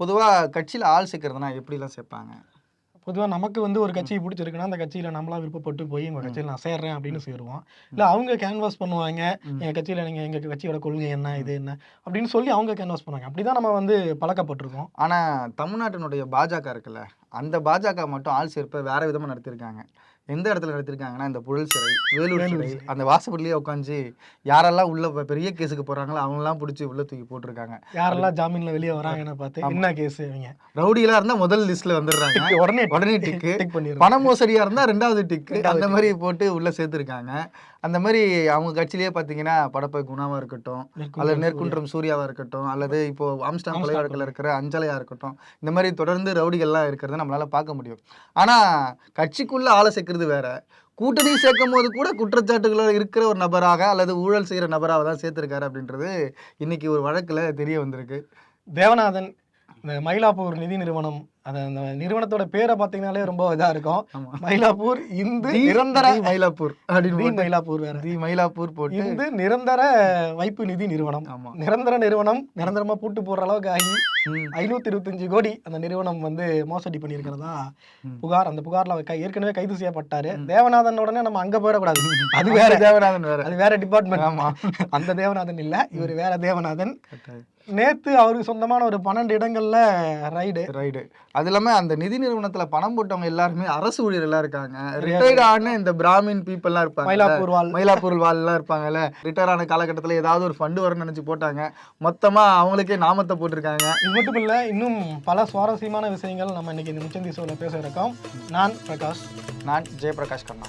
பொதுவா கட்சியில ஆள் சேர்க்கறதுனா எப்படிலாம் சேர்ப்பாங்க? பொதுவாக நமக்கு வந்து ஒரு கட்சி பிடிச்சிருக்குன்னா அந்த கட்சியில் நம்மளா விருப்பப்பட்டு போய் உங்கள் கட்சியில் நான் சேர்றேன் அப்படின்னு சேருவோம். இல்லை அவங்க கேன்வாஸ் பண்ணுவாங்க. எங்கள் கட்சியில் நீங்கள் எங்கள் கட்சியோட கொள்கை என்ன இது என்ன? அப்படின்னு சொல்லி அவங்க கேன்வாஸ் பண்ணுவாங்க. அப்படி தான் நம்ம வந்து பழக்கப்பட்டிருக்கோம். ஆனா தமிழ்நாட்டினுடைய பாஜக இருக்குல்ல அந்த பாஜக மட்டும் ஆள் சேர்ப்பை வேற விதமா நடத்திருக்காங்க எந்த இடத்துல நடத்திருக்காங்கன்னா இந்த புழல் சிறை வேலூர் சிறை. அந்த வாசப்படிலேயே உட்காந்து யாரெல்லாம் உள்ள பெரிய கேஸுக்கு போறாங்களோ அவங்கெல்லாம் பிடிச்சி உள்ள தூக்கி போட்டிருக்காங்க. யாரெல்லாம் ஜாமீனில் வெளியே வராங்கன்னு பார்த்து என்ன கேஸ் இவங்க? ரவுடியெல்லாம் இருந்தா முதல் லிஸ்ட்ல வந்துடுறாங்க. உடனே உடனே டிக்கு பண மோசடியா இருந்தா ரெண்டாவது டிக்கு அந்த மாதிரி போட்டு உள்ள சேர்த்திருக்காங்க. அந்த மாதிரி அவங்க கட்சியிலேயே பாத்தீங்கன்னா படப்பை குணாவா இருக்கட்டும் அல்லது நெற்குன்றம் சூர்யாவா இருக்கட்டும் அல்லது இப்போ ஆம்ஸ்டாம் கொலைவழக்கில் இருக்கிற அஞ்சலையா இருக்கட்டும் இந்த மாதிரி தொடர்ந்து ரவுடிகள்லாம் இருக்கிறத நம்மளால பார்க்க முடியும். ஆனா கட்சிக்குள்ள ஆளை சேர்க்கறது வேற. கூட்டணி சேர்க்கும் போது கூட குற்றச்சாட்டுகள் இருக்கிற ஒரு நபராக அல்லது ஊழல் செய்யற நபராக தான் சேர்த்திருக்காரு அப்படின்றது இன்னைக்கு ஒரு வழக்குல தெரிய வந்திருக்கு. தேவநாதன் இந்த மயிலாப்பூர் நிதி நிறுவனம் அது அந்த நிறுவனத்தோட பேரை பார்த்தீங்கன்னாலே ரொம்ப இதா இருக்கும். மயிலாப்பூர் இந்து நிரந்தர மயிலாப்பூர். அப்படின்னு மயிலாப்பூர் வேற. தி மயிலாப்பூர் போட்டு இந்து நிரந்தர வைப்பு நிதி நிறுவனம். ஆமா. நிரந்தர நிறுவனம் நிரந்தரமா பூட்டு போடுற அளவுக்கு ஆகி ஐநூத்தி இருபத்தஞ்சு கோடி அந்த நிறுவனம் வந்து மோசடி பண்ணியிருக்கிறதா. புகார் அந்த புகார்ல கை- ஏற்கனவே கைது செய்யப்பட்டாரு. தேவநாதன் உடனே நம்ம அங்க போயிடக்கூடாது. அது வேற. தேவநாதன் வேற. அது வேற டிபார்ட்மெண்ட் ஆமா. அந்த தேவநாதன் இல்ல இவர் வேற தேவநாதன். நேத்து அவருக்கு சொந்தமான ஒரு பன்னெண்டு இடங்கள்ல ரைடு ரைடு அது இல்லாம அந்த நிதி நிறுவனத்துல பணம் போட்டவங்க எல்லாருமே அரசு ஊழியர்களா இருக்காங்க. ரிட்டையர்ட் ஆன இந்த பிராமின் பீப்புள் எல்லாம் இருப்பாங்க மயிலாப்பூர் வாழ் மயிலாப்பூர் வாழ்லாம் இருப்பாங்கல்ல. ரிட்டையர் ஆன காலகட்டத்துல ஏதாவது ஒரு ஃபண்டு வரும்னு நினைச்சு போட்டாங்க. மொத்தமா அவங்களுக்கே நாமத்தை போட்டிருக்காங்க. இது மட்டும் இல்ல இன்னும் பல சுவாரஸ்யமான விஷயங்கள் நம்ம இன்னைக்கு இந்த முச்சந்தி ஷோல பேச இருக்கோம். நான் பிரகாஷ். நான் ஜெயபிரகாஷ் கண்ணா.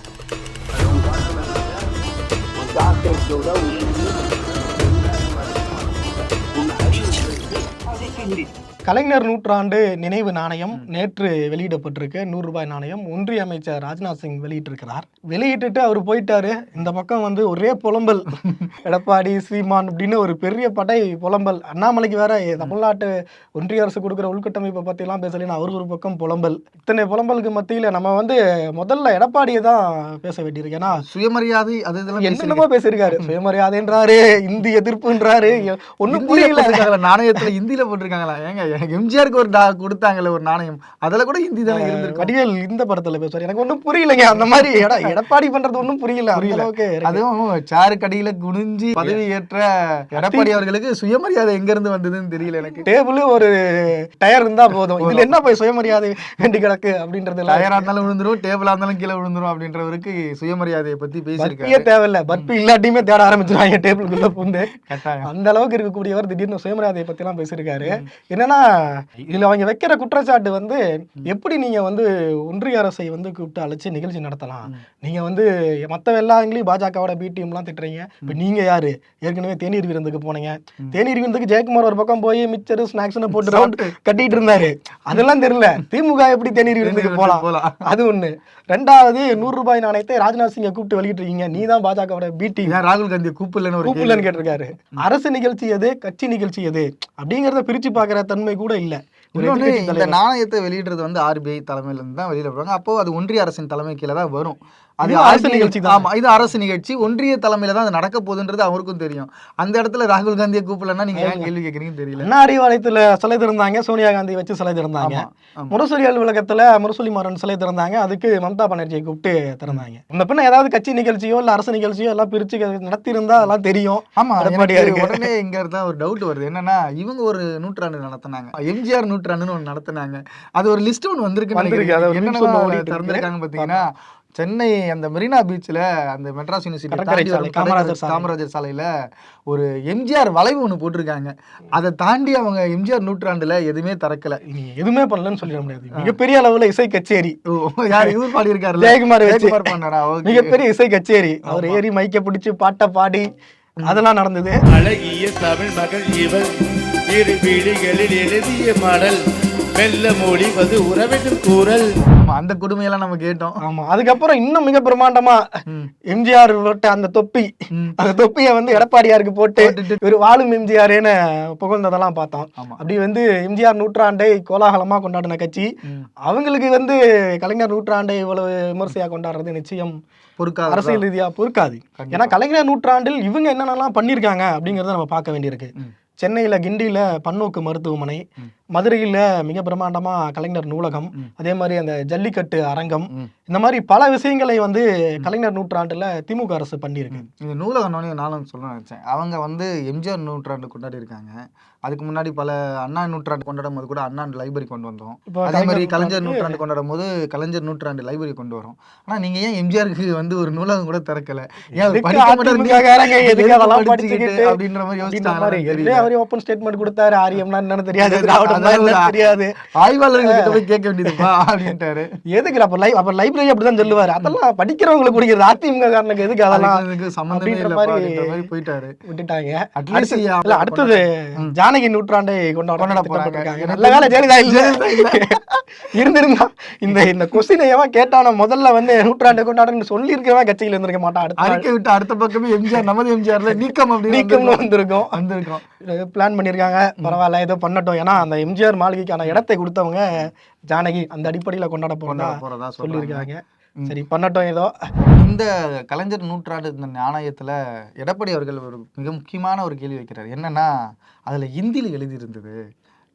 兄弟 கலைஞர் நூற்றாண்டு நினைவு நாணயம் நேற்று வெளியிடப்பட்டிருக்கு. நூறு ரூபாய் நாணயம். ஒன்றிய அமைச்சர் ராஜ்நாத் சிங் வெளியிட்டிருக்கிறார். வெளியிட்டுட்டு அவர் போயிட்டாரு. இந்த பக்கம் வந்து ஒரே புலம்பல். எடப்பாடி சீமான் அப்படின்னு ஒரு பெரிய படை புலம்பல். அண்ணாமலைக்கு வேற தமிழ்நாட்டு ஒன்றிய அரசு கொடுக்குற உள்கட்டமைப்பை எல்லாம் பேசலைன்னு அவருக்கு ஒரு பக்கம் புலம்பல். இத்தனை புலம்பலுக்கு மத்தியில நம்ம வந்து முதல்ல எடப்பாடியை தான் பேச வேண்டியிருக்கு. ஏன்னா சுயமரியாதை அது இதெல்லாம். என்னென்னமோ பேசியிருக்காரு. சுயமரியாதைன்றாரு இந்தி எதிர்ப்புன்றாரு. ஒன்னும் இந்தியில புரியல. நாணயத்துல இந்தியில போட்டிருக்காங்களா? ஏங்க எனக்கு எம்ஜிஆருக்கு ஒரு டா- கொடுத்தாங்கல்ல ஒரு நாணயம். அதுல கூட ஹிந்தி தானே இருந்திருக்கும். வடிவேல் இந்த படத்துல பேசுவார். எனக்கு ஒண்ணும் புரியலைங்க. அந்த மாதிரி எட எடப்பாடி பண்றது ஒண்ணும் புரியல. புரியல. இருக்கு. அதுவும் சாருக்கு அடியில குனிஞ்சு பதவி ஏற்ற எடப்பாடி அவர்களுக்கு சுயமரியாதை எங்க இருந்து வந்ததுன்னு தெரியல எனக்கு. டேபிள் ஒரு டயர் இருந்தா போதும். இதுல என்ன போய் சுயமரியாதை வேண்டி கிடக்கு அப்படின்றது எல்லாம் டயரா இருந்தாலும் விழுந்துரும் டேபிளா இருந்தாலும் கீழே விழுந்துரும் அப்படின்றவருக்கு சுயமரியாதையை பத்தி பர்பியே பேசியிருக்காரு. தேவையில்ல. பர்பி இல்லாட்டியுமே தேட ஆரம்பிச்சிருவாங்க டேபிளுக்குள்ள பூந்து. அந்த அளவுக்கு இருக்கக்கூடியவர் திடீர்னு சுயமரியாதையை பத்தி எல்லாம் பேசியிருக்காரு என்னன்னா இதுல அவங்க வைக்கிற குற்றச்சாட்டு வந்து எப்படி நீங்க வந்து ஒன்றிய அரசை வந்து கூப்பிட்டு அழைச்சு நிகழ்ச்சி நடத்தலாம். நீங்க வந்து மத்த எல்லாங்களையும் பாஜகவோட பி டீம் எல்லாம் திட்டுறீங்க. இப்ப நீங்க யாரு? ஏற்கனவே தேநீர் விருந்துக்கு போனீங்க. தேநீர் விருந்துக்கு ஜெயக்குமார் ஒரு பக்கம் போய் மிச்சர் ஸ்நாக்ஸ்னு போட்டு கட்டிட்டு இருந்தாரு. அதெல்லாம் தெரியல. திமுக எப்படி தேநீர் விருந்துக்கு போலாம்? அது ஒண்ணு. ரெண்டாவது நூறு ரூபாய் நாணயத்தை ராஜ்நாத் சிங்கை கூப்பிட்டு வெளியிட்டிருக்கீங்க. நீ தான் பாஜகவோட பி டீம் ராகுல் காந்தியை கூப்பிடலன்னு. கூப்பிடலன்னு கேட்டிருக்காரு. அரசு நிகழ்ச்சி எது? கட்சி நிகழ்ச்சி எது? அப்படிங்கறத பிரிச்சு பாக்குற தன்மை கூட இல்ல. இந்த. நாணயத்தை வெளியிடுறது வந்து ஆர்பிஐ தலைமையில இருந்து தான் வெளியிட போறாங்க அப்போ அது ஒன்றிய அரசின் தலைமை கீழே தான் வரும். அது அரசு நிகழ்ச்சி தான். ஆமா இது அரசு நிகழ்ச்சி. ஒன்றிய தலைமையில தான் அது நடக்க போகுதுன்றது அவருக்கும் தெரியும். அந்த இடத்துல ராகுல் காந்தியை கூப்பிடலன்னா நீங்க ஏன் கேள்வி கேக்குறீங்கன்னு தெரியல. அண்ணா அறிவாலயத்துல சிலை திறந்தாங்க? சோனியா காந்தி வச்சு சிலை திறந்தாங்க. முரசொலி அலுவலகத்துல முரசொலி மாறன் சிலை திறந்தாங்க. அதுக்கு மம்தா பானர்ஜியை கூப்பிட்டு திறந்தாங்க. இந்த பின்ன ஏதாவது கட்சி நிகழ்ச்சியோ இல்ல அரசு நிகழ்ச்சியோ எல்லாம் பிரிச்சு நடத்தி இருந்தா அதெல்லாம் தெரியும். ஆமா. உடனே இங்க இருந்தா ஒரு டவுட் வருது. என்னன்னா இவங்க ஒரு நூற்றாண்டு நடத்தினாங்க. எம்ஜிஆர் நூற்றாண்டுன்னு ஒண்ணு நடத்தினாங்க. அது ஒரு லிஸ்ட் ஒண்ணு வந்திருக்கு. இருக்கு. திறந்திருக்காங்க பாத்தீங்கன்னா சென்னை அந்த மெரினா பீச்ல அந்த மெட்ராஸ் யூனிவர்சிட்டி காமராஜர். காமராஜர் சாலையில ஒரு எம்ஜிஆர் வளைவு ஒண்ணு போட்டிருக்காங்க. அதை தாண்டி அவங்க எம்ஜிஆர் நூற்றாண்டுல எதுவுமே திறக்கல. நீ எதுவுமே பண்ணலன்னு சொல்லிட முடியாது. மிகப்பெரிய அளவுல இசை கச்சேரி. ஓ, யார் இவர் பாடி இருக்காரு ஜெயக்குமார் ஜெயக்குமார் பண்ணாரா ஓகே. மிகப்பெரிய இசை கச்சேரி. அவர் ஏறி மைக்க பிடிச்சு பாட்டை பாடி அதெல்லாம் நடந்தது. அழகிய தமிழ் மகள் இவள். இரு விழிகளில் எழுதிய மடல் மெல்ல மொழிவது உறவென்றும் கூறல் அந்த கொடுமையெல்லாம் நம்ம கேட்டோம் ஆமா அதுக்கப்புறம் இன்னும் மிக பிரம்மாண்டமா ம். எம்ஜிஆர் போட்ட அந்த தொப்பி. அந்த தொப்பியை வந்து எடப்பாடியாருக்கு போட்டு. ஒரு வாழும் எம்ஜிஆர்னு புகழ்ந்ததெல்லாம் பார்த்தோம். அப்படி வந்து எம்ஜிஆர் நூற்றாண்டை கோலாகலமா கொண்டாடின கட்சி. அவங்களுக்கு வந்து கலைஞர் நூற்றாண்டை இவ்வளவு விமர்சையா கொண்டாடுறது நிச்சயம் பொறுக்காத அரசியல் ரீதியா பொறுக்காது. ஏன்னா கலைஞர் நூற்றாண்டில் இவங்க என்னென்னலாம் பண்ணியிருக்காங்க அப்படிங்கறத நம்ம பார்க்க வேண்டியிருக்கு. சென்னையில கிண்டியில பன்னோக்கு மருத்துவமனை. மதுரையில் மிக பிரம்மாண்டமா கலைஞர் நூலகம். அதே மாதிரி அந்த ஜல்லிக்கட்டு அரங்கம். இந்த மாதிரி பல விஷயங்களை வந்து கலைஞர் நூற்றாண்டுல திமுக அரசு பண்ணியிருக்கு. இந்த நூலகம் நோனி நானும் சொல்ல நினைச்சேன். அவங்க வந்து எம்ஜிஆர் நூற்றாண்டு கொண்டாடி இருக்காங்க. அதுக்கு முன்னாடி பல அண்ணா நூற்றாண்டு கொண்டாடும் போது கூட அண்ணா லைப்ரரி கொண்டு வந்தோம். அதே மாதிரி கலைஞர் நூற்றாண்டு கொண்டாடும் போது கலைஞர் நூற்றாண்டு லைப்ரரி கொண்டு வரும். ஆனா நீங்க ஏன் எம்ஜிஆருக்கு வந்து ஒரு நூலகம் கூட திறக்கல? ஏன் அப்படின்ற மாதிரி யோசிச்சாங்க ஓப்பன் ஸ்டேட்மெண்ட் கொடுத்தாரு. ஆரியம்னா என்னன்னு தெரியாது. தெரியாது. ஆய்வாளர்கள் போய் கேட்க வேண்டியதுப்பா அப்படின்ட்டாரு. எதுக்கு அப்ப லை அப்ப லைப்ரரி அப்படிதான் சொல்லுவாரு. அதெல்லாம் படிக்கிறவங்களுக்கு குடிக்கிறது அதிமுக காரனுக்கு எதுக்கு அதெல்லாம் சம்பந்தமே மாதிரி போயிட்டாரு. விட்டுட்டாங்க. இல்ல அடுத்தது. ஜானகி நூற்றாண்டை கொண்டாட போறாங்க. நல்ல வேலை ஜெயலலிதா இல்ல. ஜெயலலிதா இருந்திருந்தா. இந்த இந்த கொஸ்டினை எவன் கேட்டான முதல்ல வந்து நூற்றாண்டை கொண்டாடுன்னு சொல்லி இருக்கவன் கட்சியில இருந்திருக்க மாட்டான். அறிக்கை விட்டு அடுத்த பக்கமே எம்ஜிஆர் நமது எம்ஜிஆர்ல நீக்கம் அப்படின்னு நீக்கம்னு வந்திருக்கும். வந்திருக்கோம். பிளான் பண்ணியிருக்காங்க. பரவாயில்ல ஏதோ பண்ணட்டும். ஏன்னா அந்த எம்ஜிஆர் மாளிகைக்கான இடத்தை கொடுத்தவங்க ஜானகி அந்த அடிப்படையில கொண்டாட போறதா கொண்டாட போறதா சொல்லிருக்காங்க சொல்லியிருக்காங்க சரி பண்ணட்டும் ஏதோ. இந்த கலைஞர் நூற்றாண்டு இந்த நாணயத்துல எடப்பாடி அவர்கள் ஒரு மிக முக்கியமான ஒரு கேள்வி வைக்கிறார். என்னன்னா அதுல இந்தியில எழுதியிருந்தது.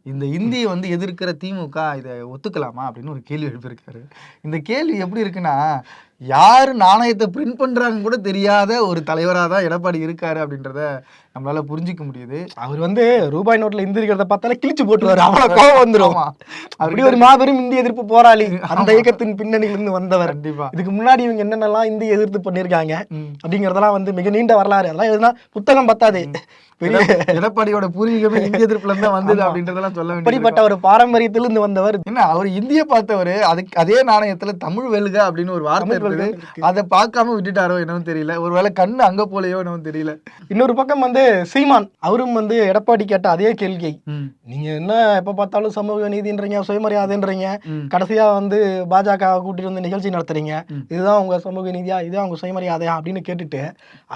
இந்த இந்தியை வந்து எதிர்க்கிற திமுக இதை ஒத்துக்கலாமா அப்படின்னு ஒரு கேள்வி எழுப்பியிருக்காரு. இந்த கேள்வி எப்படி இருக்குன்னா யாரு நாணயத்தை பிரிண்ட் பண்றாங்க கூட தெரியாத ஒரு தலைவராக தான் எடப்பாடி இருக்காரு அப்படின்றத நம்மளால புரிஞ்சிக்க முடியுது. அவர் வந்து ரூபாய் நோட்ல இந்தி இருக்கிறத பார்த்தாலே கிழிச்சு போட்டுருவாரு. அவ்வளவு கோவம் வந்துரும். ஆமா. அப்படி ஒரு மாபெரும் இந்திய எதிர்ப்பு போராளி அந்த இயக்கத்தின் பின்னணியில இருந்து வந்தவர். கண்டிப்பா. இதுக்கு முன்னாடி இவங்க என்னென்னலாம் இந்திய எதிர்த்து பண்ணியிருக்காங்க. அப்படிங்கறதெல்லாம் வந்து மிக நீண்ட வரலாறு. அதெல்லாம் எதுனா புத்தகம் பத்தாது எடப்பாடியோட பூர்வீகமே இந்திய எதிர்ப்புல இருந்து வந்தது. அப்படின்றதெல்லாம் சொல்ல அப்படிப்பட்ட ஒரு பாரம்பரியத்திலிருந்து வந்தவர். என்ன அவர் இந்திய பார்த்தவரு அதுக்கு அதே நாணயத்துல தமிழ் வெல்க அப்படின்னு ஒரு வார்த்தை இருக்குது. அதை பார்க்காம விட்டுட்டாரோ என்னவும் தெரியல. ஒருவேளை கண்ணு அங்க போலையோ என்னவும் தெரியல. இன்னொரு பக்கம் வந்து சீமான் அவரும் வந்து எடப்பாடி கேட்ட அதே கேள்வி நீங்க என்ன எப்ப பார்த்தாலும் சமூக நீதின்றீங்க சுயமரியாதைன்றீங்க. கடைசியா வந்து பாஜக கூட்டிட்டு வந்து நிகழ்ச்சி நடத்துறீங்க. இதுதான் உங்க சமூக நீதியா இதுதான் உங்க சுயமரியாதையா அப்படின்னு கேட்டுட்டு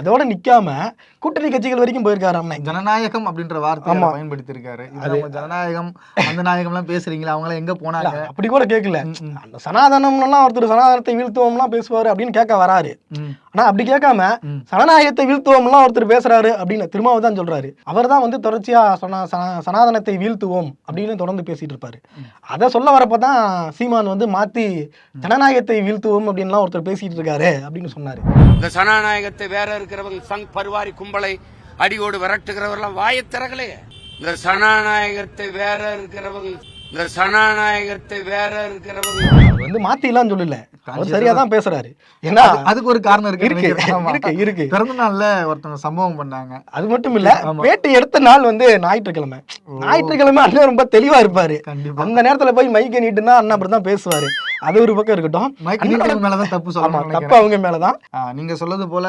அதோட நிக்காம கூட்டணி கட்சிகள் வரைக்கும் போயிருக்காரு அண்ணன். ஜனநாயகம் அப்படின்ற வார்த்தையை ஆமா. பயன்படுத்தி இருக்காரு ஜனநாயகம் அந்த நாயகம் எல்லாம் பேசுறீங்களா? அவங்க எல்லாம் எங்க போனாங்க? அப்படி கூட கேட்கல. அந்த சனாதனம்லாம் ஒருத்தர் சனாதனத்தை வீழ்த்துவோம்லாம் பேசுவாரு அப்படின்னு கேட்க வராரு. ஆனா அப்படி கேட்காம. சனநாயகத்தை வீழ்த்துவோம்லாம் ஒருத்தர் பேசுறாரு அப்படின்னு திருமாவை தான் சொல்றாரு. அவர் தான் வந்து தொடர்ச்சியா சனா சனா- சனாதனத்தை வீழ்த்துவோம் அப்படின்னு தொடர்ந்து பேசிட்டு இருப்பாரு. அதை சொல்ல வரப்ப தான் சீமான் வந்து மாத்தி ஜனநாயகத்தை வீழ்த்துவோம் அப்படின்லாம் ஒருத்தர் பேசிட்டு இருக்காரு அப்படின்னு சொன்னாரு. இந்த சனாநாயகத்தை வேற இருக்கிறவங்க சங் பரிவாரி கும்பலை அடியோடு விரட்டுகிறவரெல்லாம் வாயை இந்த சனாநாயகத்தை வேற இருக்கிறவங்க இந்த சனாநாயகத்தை வேற இருக்கிறவங்க. வந்து மாத்தி எல்லாம் சொல்லல. அவர் சரியா தான் பேசுறாரு. ஏன்னா அது- அதுக்கு ஒரு காரணம் இருக்கு இருக்கு. இருக்கு இருக்கு. பிறந்த நாள்ல ஒருத்தவங்க சம்பவம் பண்ணாங்க. அது மட்டும் இல்ல பேட்டி எடுத்த நாள் வந்து ஞாயிற்றுக்கிழமை. ஞாயிற்றுக்கிழமை அண்ணன் ரொம்ப தெளிவா இருப்பாரு. அந்த நேரத்துல போய் மைக்க நீட்டுனா அண்ணன் அப்படிதான் பேசுவாரு. அது ஒரு பக்கம் இருக்கட்டும். மேலதான் தப்பு ஆமா சொல்லணும் தப்பு. அவங்க மேலதான். நீங்க சொல்றது போல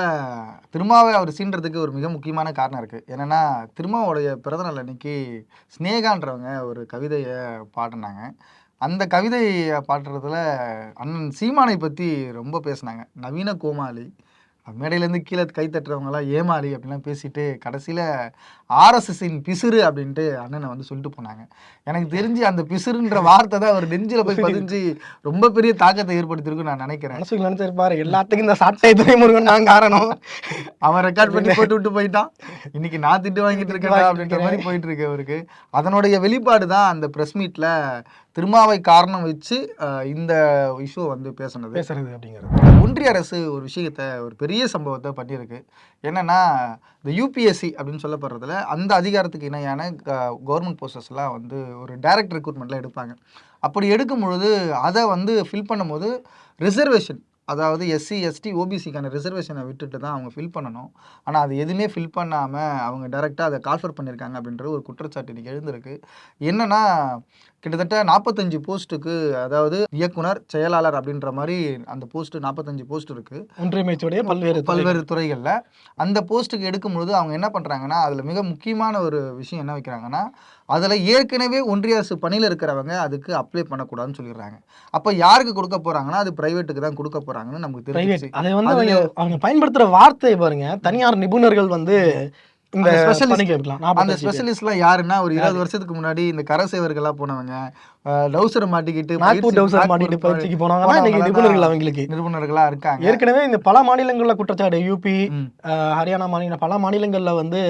திருமாவை அவர் சீன்றதுக்கு ஒரு மிக முக்கியமான காரணம் இருக்கு. என்னன்னா திருமாவோடைய பிறந்தநாள் அன்னைக்கு ஸ்னேகான்றவங்க ஒரு கவிதையை பாடினாங்க. அந்த கவிதையை பாடுறதுல அண்ணன் சீமானை பத்தி ரொம்ப பேசினாங்க. நவீன கோமாளி மேடையிலேருந்து கீழே கை தட்டுறவங்கலாம் ஏமாளி அப்படிலாம் பேசிட்டு கடைசியில் ஆர்எஸ்எஸ்ஸின் பிசுறு அப்படின்ட்டு அண்ணனை வந்து சொல்லிட்டு போனாங்க. எனக்கு தெரிஞ்சு அந்த பிசுறுன்ற வார்த்தை தான் அவர் நெஞ்சில போய் பதிஞ்சு ரொம்ப பெரிய தாக்கத்தை ஏற்படுத்தியிருக்குன்னு நான் நினைக்கிறேன். நினைச்சிருப்பாரு எல்லாத்துக்கும் இந்த சாட்டை துறைமுருகன் தான் காரணம். அவன் ரெக்கார்ட் பண்ணி போட்டு விட்டு போயிட்டான். இன்னைக்கு நான் திட்டு வாங்கிட்டு இருக்கேன் அப்படின்ற மாதிரி போயிட்டு இருக்கு அவருக்கு. அதனுடைய வெளிப்பாடு தான் அந்த பிரஸ் மீட்ல திருமாவை காரணம் வச்சு இந்த இஷ்யூ வந்து பேசுனது. பேசுறது அப்படிங்கிறது. ஒன்றிய அரசு ஒரு விஷயத்தை ஒரு பெரிய சம்பவத்தை பண்ணியிருக்கு. என்னன்னா இந்த யூபிஎஸ்சி அப்படின்னு சொல்லப்படுறதுல அந்த அதிகாரத்துக்கு இணையான கவர்மெண்ட் போஸ்டர்ஸ்லாம் வந்து ஒரு டைரக்ட் ரெக்ரூட்மெண்ட்லாம் எடுப்பாங்க. அப்படி எடுக்கும் பொழுது அதை வந்து ஃபில் பண்ணும்போது ரிசர்வேஷன் அதாவது எஸ்சி எஸ்டி ஓபிசிக்கான ரிசர்வேஷனை விட்டுட்டு தான் அவங்க ஃபில் பண்ணணும். ஆனால் அது எதுவுமே ஃபில் பண்ணாமல் அவங்க டைரெக்டாக அதை கால்ஃபர் பண்ணியிருக்காங்க அப்படின்ற ஒரு குற்றச்சாட்டு இன்றைக்கி எழுந்திருக்கு. என்னென்னா கிட்டத்தட்ட நாற்பத்தஞ்சு போஸ்ட்டுக்கு அதாவது இயக்குனர் செயலாளர் அப்படின்ற மாதிரி அந்த போஸ்ட் நாற்பத்தஞ்சு போஸ்ட் இருக்கு. ஒன்றியமைச்சுடைய பல்வேறு பல்வேறு துறைகளில். அந்த போஸ்ட்டுக்கு எடுக்கும் பொழுது அவங்க என்ன பண்ணுறாங்கன்னா அதில் மிக முக்கியமான ஒரு விஷயம் என்ன வைக்கிறாங்கன்னா அதில் ஏற்கனவே ஒன்றிய அரசு பணியில் இருக்கிறவங்க அதுக்கு அப்ளை பண்ணக்கூடாதுன்னு சொல்லிடுறாங்க. அப்போ யாருக்கு கொடுக்க போகிறாங்கன்னா அது ப்ரைவேட்டுக்கு தான் கொடுக்க போகிறாங்கன்னு நமக்கு தெரிஞ்சிச்சு அதை வந்து அவங்க அவங்க பயன்படுத்துற வார்த்தை பாருங்க. தனியார் நிபுணர்கள் வந்து இந்த எடுக்கலாம் அந்த. ஸ்பெஷலிஸ்ட்லாம் யாருன்னா ஒரு இருபது வருஷத்துக்கு முன்னாடி இந்த கரை சேவர்களாக போனவங்க டவுசரை மாட்டிக்கிட்டு பயிற்சி- டவுசர் மாட்டிட்டு பயிற்சிக்கு போனாங்கன்னா இன்னைக்கு நிபுணர்கள் அவங்களுக்கு நிபுணர்களா இருக்காங்க. ஏற்கனவே இந்த பல மாநிலங்கள்ல குற்றச்சாட்டு யூபி ஹரியானா மாநில பல மாநிலங்கள்ல வந்து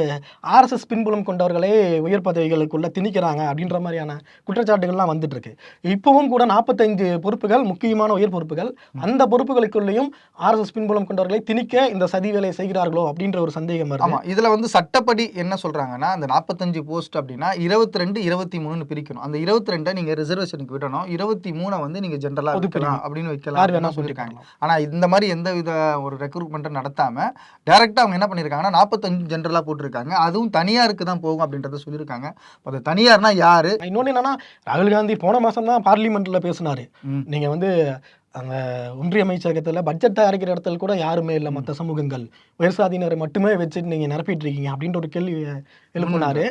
ஆர்எஸ்எஸ் பின்புலம் கொண்டவர்களே உயர் பதவிகளுக்குள்ள திணிக்கிறாங்க அப்படின்ற மாதிரியான குற்றச்சாட்டுகள்லாம் வந்துட்டு இருக்கு இப்பவும் கூட நாற்பத்தைந்து பொறுப்புகள் முக்கியமான உயர் பொறுப்புகள் அந்த பொறுப்புகளுக்குள்ளேயும் ஆர்எஸ்எஸ் பின்புலம் கொண்டவர்களை திணிக்க இந்த சதி வேலையை செய்கிறார்களோ அப்படின்ற ஒரு சந்தேகம் ஆமா இதுல வந்து சட்டப்படி என்ன சொல்றாங்கன்னா அந்த நாற்பத்தஞ்சு போஸ்ட் அப்படின்னா இருபத்தி ரெண்டு இருபத்தி மூணுன்னு பிரிக்கணும். அந்த இருபத்தி ரெண்டை நீங்க ரிசர்வேஷனுக்கு விடணும். இருபத்தி மூணை வந்து நீங்க ஜென்ரலா பொது வைக்கலாம் பிரிவு. அப்படின்னு வைக்கலாம் சொல்லியிருக்காங்க. சொல்லிருக்காங்க ஆனா இந்த மாதிரி எந்த வித ஒரு ரெக்ரூட்மெண்ட்டும் நடத்தாம டைரக்டா அவங்க என்ன பண்ணிருக்காங்கன்னா நாற்பத்தஞ்சு ஜென்ரலா போட்டிருக்காங்க. அதுவும் தனியாருக்கு தான் போகும் அப்படின்றத சொல்லியிருக்காங்க. அது தனியார்னா யாரு? இன்னொன்னு என்னன்னா ராகுல் காந்தி போன மாசம் தான் பார்லிமெண்ட்ல பேசினாரு. ம். நீங்க வந்து அந்த ஒன்றிய அமைச்சகத்துல பட்ஜெட் தயாரிக்கிற இடத்துல கூட யாருமே இல்லை. மற்ற சமூகங்கள். உயர் சாதியினரை மட்டுமே வச்சுட்டு நீங்க நிரப்பிட்டு இருக்கீங்க அப்படின்ற ஒரு கேள்வி எழுப்பினாரு.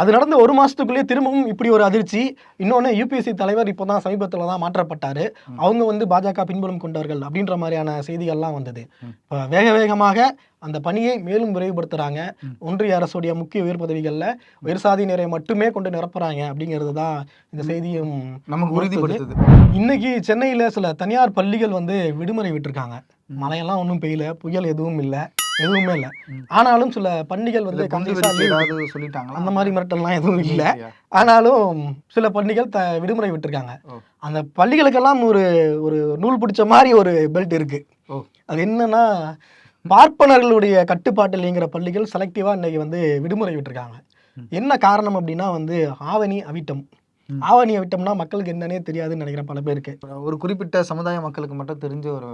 அது நடந்த ஒரு மாசத்துக்குள்ளேயே திரும்பவும் இப்படி ஒரு அதிர்ச்சி. இன்னொன்னு யூபிஎஸ்சி தலைவர் இப்போதான் சமீபத்துல தான் மாற்றப்பட்டாரு. அவங்க வந்து பாஜக பின்புலம் கொண்டவர்கள் அப்படின்ற மாதிரியான செய்திகள்லாம் வந்தது. இப்போ வேக வேகமாக அந்த பணியை மேலும் விரைவுபடுத்துறாங்க. ஒன்றிய அரசுடைய முக்கிய உயர் பதவிகள்ல உயர் சாதியினரை மட்டுமே கொண்டு நிரப்புறாங்க அப்படிங்கிறது தான் இந்த செய்தியும் நமக்கு உறுதிப்படுத்துது. இன்னைக்கு சென்னையில சில தனியார் பள்ளிகள் வந்து விடுமுறை விட்டிருக்காங்க. மழையெல்லாம் ஒன்றும் பெய்யல புயல் எதுவும் இல்லை எதுவுமே இல்லை. ஆனாலும் சில பள்ளிகள் வந்து இல்ல குண்டு கண்டிப்பா வெடிப்பு leave- ஏதாவது சொல்லிட்டாங்களா? அந்த மாதிரி மிரட்டல்லாம் எதுவும் இல்லை? ஆனாலும் சில பள்ளிகள் த விடுமுறை விட்டிருக்காங்க. அந்த பள்ளிகளுக்கெல்லாம் ஒரு ஒரு நூல் பிடிச்ச மாதிரி ஒரு பெல்ட் இருக்கு. ஓ. அது என்னன்னா பார்ப்பனர்களுடைய கட்டுப்பாட்டில்ங்கிற பள்ளிகள் செலக்டிவா இன்னைக்கு வந்து விடுமுறை விட்டிருக்காங்க. என்ன காரணம் அப்படின்னா வந்து ஆவணி அவிட்டம். ம். ஆவணி அவிட்டம்னா மக்களுக்கு என்னன்னே தெரியாதுன்னு நினைக்கிறேன் பல பேருக்கு. ஒரு குறிப்பிட்ட சமுதாய மக்களுக்கு மட்டும் தெரிஞ்ச ஒரு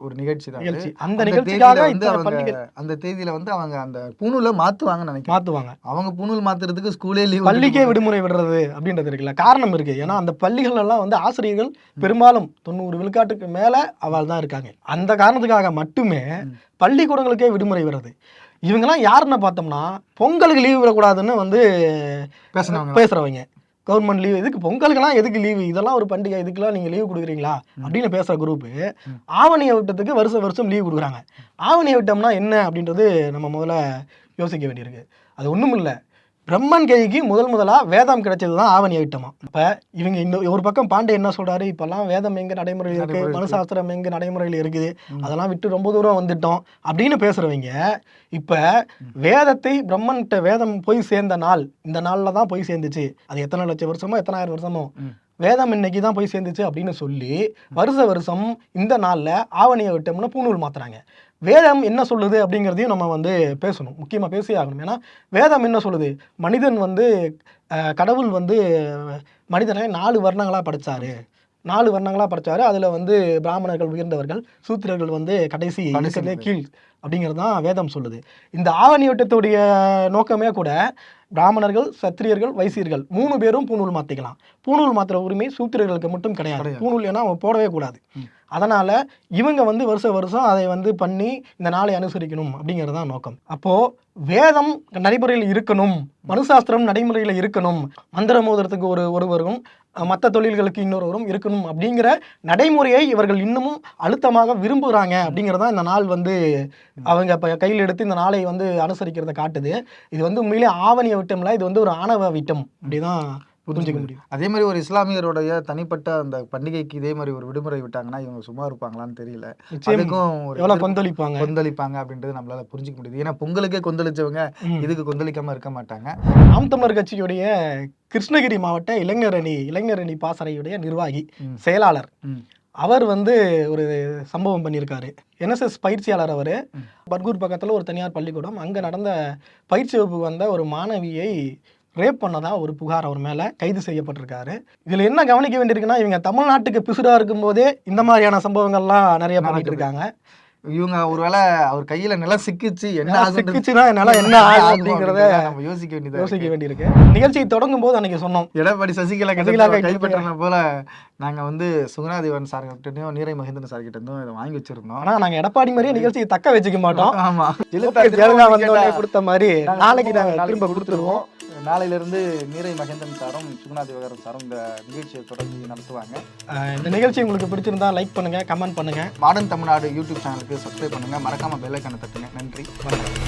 ஒரு நிகழ்ச்சி தான். நிகழ்ச்சி. அந்த நிகழ்ச்சிக்காக தேதியில வந்து அவங்க அந்த தேதியில வந்து அவங்க அந்த பூணூலை மாத்துவாங்கன்னு நினைக்கிறேன். மாத்துவாங்க. அவங்க பூணூல் மாத்துறதுக்கு ஸ்கூலே லீவ் பள்ளிக்கே விடுமுறை விடுறது அப்படின்றது இருக்குல்ல. காரணம் இருக்கு. ஏன்னா அந்த பள்ளிகள் எல்லாம் வந்து ஆசிரியர்கள் பெரும்பாலும் தொண்ணூறு விழுக்காட்டுக்கு மேல அவள் தான் இருக்காங்க. அந்த காரணத்துக்காக மட்டுமே பள்ளிக்கூடங்களுக்கே விடுமுறை வருது இவங்கெல்லாம் யாருன்னு பார்த்தோம்னா பொங்கலுக்கு லீவு விடக்கூடாதுன்னு வந்து பேசினவங்க. பேசுறவங்க. கவர்மெண்ட் லீவ் இதுக்கு பொங்கலுக்கெல்லாம் எதுக்கு லீவு இதெல்லாம் ஒரு பண்டிகை இதுக்கெல்லாம் நீங்க லீவு கொடுக்குறீங்களா? அப்படின்னு பேசுற குரூப் ஆவணிய விட்டத்துக்கு வருஷம் வருஷம் லீவ் கொடுக்குறாங்க. ஆவணிய விட்டம்னா என்ன அப்படின்றது நம்ம முதல்ல யோசிக்க வேண்டியிருக்கு. அது ஒண்ணும் இல்ல பிரம்மன் கைக்கு முதல் முதலா வேதம் கிடைச்சது தான் ஆவணிய விட்டமா இப்ப இவங்க இன்னும் ஒரு பக்கம் பாண்டே என்ன சொல்றாரு? இப்பெல்லாம் வேதம் எங்க நடைமுறையில் இருக்கு? நடைமுறையில் மனுசாஸ்திரம் எங்க நடைமுறையில் இருக்குது? அதெல்லாம் விட்டு ரொம்ப தூரம் வந்துட்டோம் அப்படின்னு பேசுறவங்க இப்ப வேதத்தை பிரம்மன்கிட்ட வேதம் போய் சேர்ந்த நாள் இந்த நாள்ல தான் போய் சேர்ந்துச்சு. அது எத்தனை லட்சம் வருஷமோ எத்தனாயிரம் வருஷமோ. வேதம் இன்னைக்கு தான் போய் சேர்ந்துச்சு அப்படின்னு சொல்லி வருஷ வருஷம் இந்த நாள்ல ஆவணியை விட்டோம்னா பூணூல் மாத்துறாங்க. வேதம் என்ன சொல்லுது அப்படிங்கிறதையும் நம்ம வந்து பேசணும். முக்கியமா பேசியே ஆகணும். ஏன்னா வேதம் என்ன சொல்லுது? மனிதன் வந்து கடவுள் வந்து மனிதனை நாலு வர்ணங்களா படைச்சாரு. நாலு வர்ணங்களா படைச்சாரு. அதுல வந்து பிராமணர்கள் உயர்ந்தவர்கள் சூத்திரர்கள் வந்து கடைசி கடைசி இருக்கிறதுலே கீழ் அப்படிங்கிறது தான் வேதம் சொல்லுது. இந்த ஆவணி வட்டத்துடைய நோக்கமே கூட பிராமணர்கள் சத்திரியர்கள் வைசியர்கள் மூணு பேரும் பூணூல் மாத்திக்கலாம். பூணூல் மாத்திர உரிமை சூத்திரர்களுக்கு மட்டும் கிடையாது. பூணூல் ஏன்னா அவங்க போடவே கூடாது. அதனால் இவங்க வந்து வருஷ வருஷம் அதை வந்து பண்ணி இந்த நாளை அனுசரிக்கணும் அப்படிங்கிறது தான் நோக்கம். அப்போது வேதம் நடைமுறையில் இருக்கணும். மனுசாஸ்திரம் நடைமுறையில் இருக்கணும். மந்திர மோதிரத்துக்கு ஒரு ஒருவரும் மற்ற தொழில்களுக்கு இன்னொருவரும் இருக்கணும் அப்படிங்கிற நடைமுறையை இவர்கள் இன்னமும் அழுத்தமாக விரும்புகிறாங்க அப்படிங்கிறதான் இந்த நாள் வந்து அவங்க இப்போ கையில் எடுத்து இந்த நாளை வந்து அனுசரிக்கிறத காட்டுது. இது வந்து உண்மையிலே ஆவணிய விட்டம்ல இது வந்து ஒரு ஆணவ விட்டம் அப்படிதான் புரிஞ்சுக்க முடியும். அதே மாதிரி ஒரு இஸ்லாமியருடைய தனிப்பட்ட அந்த பண்டிகைக்கு இதே மாதிரி ஒரு விடுமுறை விட்டாங்கன்னா இவங்க சும்மா இருப்பாங்களான்னு தெரியல. நிச்சயம். அதுக்கும் ஒரு எவ்வளவு எதிர்ப்பு- கொந்தளிப்பாங்க? கொந்தளிப்பாங்க அப்படின்றது நம்மளால புரிஞ்சுக்க முடியுது. ஏன்னா பொங்கலுக்கே கொந்தளிச்சவங்க. இதுக்கு கொந்தளிக்காம இருக்க மாட்டாங்க. நாம் தமிழர் கட்சியுடைய கிருஷ்ணகிரி மாவட்ட இளைஞர் அணி இளைஞர் அணி பாசறையுடைய நிர்வாகி. செயலாளர். அவர் வந்து ஒரு சம்பவம் பண்ணியிருக்காரு. என்எஸ்எஸ் பயிற்சியாளர் அவர். பர்கூர் பக்கத்தில் ஒரு தனியார் பள்ளிக்கூடம். அங்கே நடந்த பயிற்சி வகுப்புக்கு வந்த ஒரு மாணவியை ரேப் பண்ணதா ஒரு புகார் அவர் மேலே கைது செய்யப்பட்டிருக்காரு. இதில் என்ன கவனிக்க வேண்டியிருக்குன்னா இவங்க தமிழ்நாட்டுக்கு பிசுடா இருக்கும்போதே இந்த மாதிரியான சம்பவங்கள்லாம் நிறைய பண்ணிட்டு இருக்காங்க இவங்க ஒருவேளை அவர் கையில நிலம் சிக்கிச்சு என்ன சிக்கிச்சுன்னா என்னால என்ன ஆகும் அப்படிங்கிறத நம்ம யோசிக்க வேண்டியதா யோசிக்க. வேண்டியிருக்கு. நிகழ்ச்சியை தொடங்கும் போது அன்னைக்கு சொன்னோம். எடப்பாடி சசிகலா சசிகலா கைப்பற்றின போல நாங்க வந்து சுகுணாதேவன் சார் கிட்டயும் நீரை மகேந்திரன் சார் கிட்ட இருந்தும் இதை வாங்கி வச்சிருந்தோம். ஆனா நாங்க எடப்பாடி மாதிரியே நிகழ்ச்சியை தக்க வச்சுக்க மாட்டோம். ஆமா. ஜெயலலிதா வந்தோடனே கொடுத்த மாதிரி நாளைக்கு நாங்க திரும்ப கொடுத்துருவோம். நாளையில இருந்து நீரை மகேந்திரன் சாரும் சுகுணா தேவகரன் சாரும் இந்த நிகழ்ச்சியை தொடர்ந்து நடத்துவாங்க. இந்த நிகழ்ச்சி உங்களுக்கு பிடிச்சிருந்தா லைக் பண்ணுங்க கமெண்ட் பண்ணுங்க. மாடர்ன் தமிழ்நாடு யூடியூப் சேனலுக்கு சப்ஸ்கிரைப் பண்ணுங்க. மறக்காம பெல் ஐக்கானை தட்டுங்க. நன்றி. வணக்கம்.